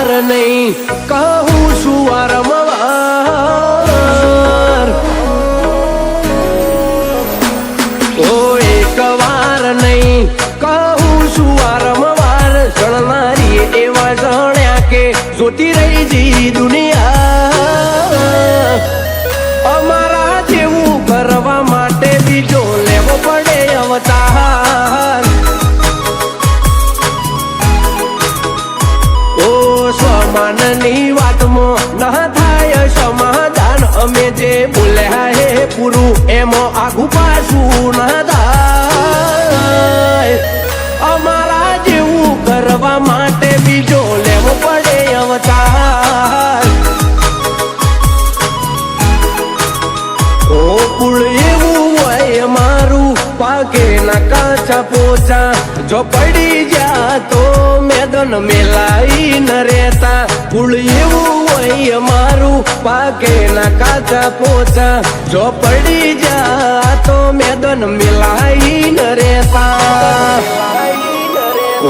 વાર નહીં. કહું છું વારંવાર. ઓ એક વાર નહીં. કહું છું વારંવાર. જણનારી એવા જણ્યા કે જોતી રહી જી સમાનની વાતમાં ના થાય સમાધાન. અમે જે બોલ્યા હે પૂરું, એમાં આઘું પાછું અમારા જેવું કરવા માટે બીજો લેવો પડે અવતાર. હોય મારું, પાકે ના કાચા પોચા. જો પડી જા તો મેદન મેલાઈ ન રહેતા. કુળ એવું હોય અમારું પાકે ના કાચા પોચા. જો પડી જા તો મેદન મિલાઈ ન રેતા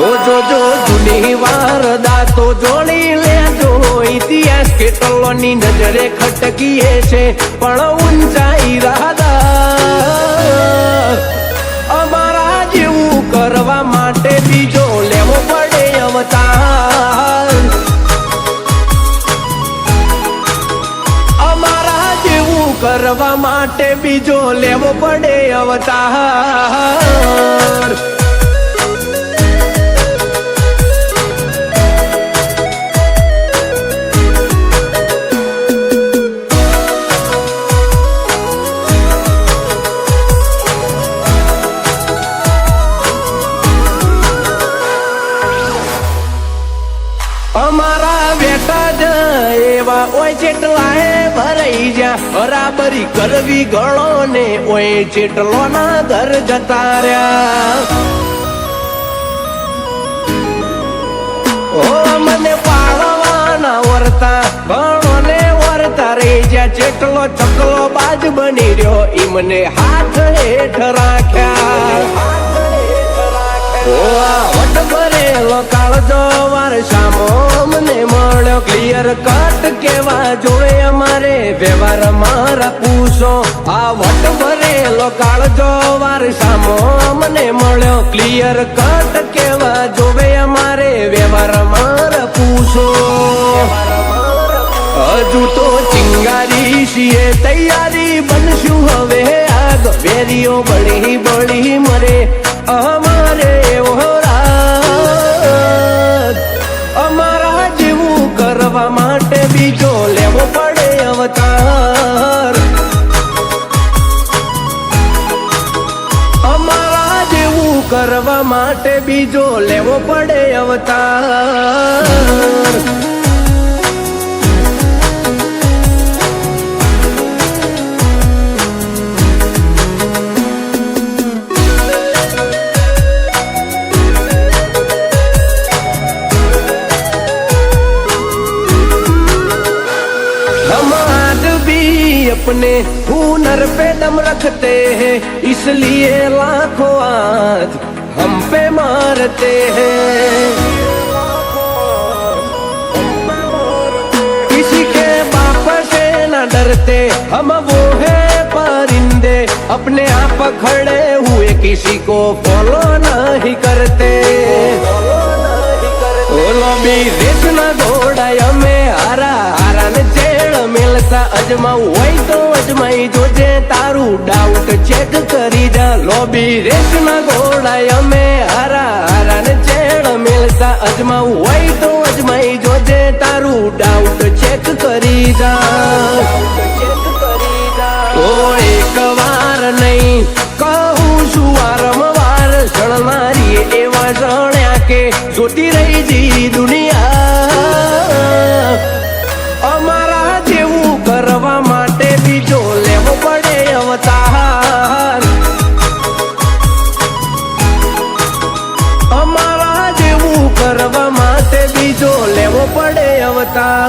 ઓ જો જો જૂની વાર દાતો જોડી લેજો. ઇતિહાસ કેટલોની નજરે ખટકીએ છે. પણ કરવા માટે બીજો લેવો પડે અવતાર. અમારા બેટા જ એવા ઓય જેટલા હે ભરાઈ જા બરાબરી કરવી ગળો ને ઓય જેટલો ના ઘર જતા રહ્યા. ઓ, મને પાળવાના વર્તા, ગણો ને વર્તા રહી જા જેટલો ચકલો બાજ બની રહ્યો ઈ મને હાથ હેઠ રાખ્યા. કટ કેવા જોવે અમારે? વ્યવહાર મારા આ વટ ભરેલો કાળજો વાર સામો મને મળ્યો. ક્લિયર કટ કેવા જોવે અમારે? વ્યવહાર મારા પૂછો. હજુ તો ચિંગારી છીએ, તૈયારી બનશું હવે. આગ વેરીઓ બળી બળી મરે. અમારે અમારા જેવું કરવા માટે બીજો લેવો પડે અવતાર. અમારા જેવું કરવા માટે બીજો લેવો પડે અવતાર. अपने हुनर पे दम रखते हैं, इसलिए लाखों आज हम पे मारते हैं। किसी के बाप से न डरते, हम वो है परिंदे, अपने आप खड़े हुए किसी को फॉलो नहीं करते। बोलो भी रेस न दौड़ाया અજમાવું હોય તો અજમાઈ જોજે તારું ડાઉટ ચેક કરી જા લોબી રેસના ઘોડા અમારા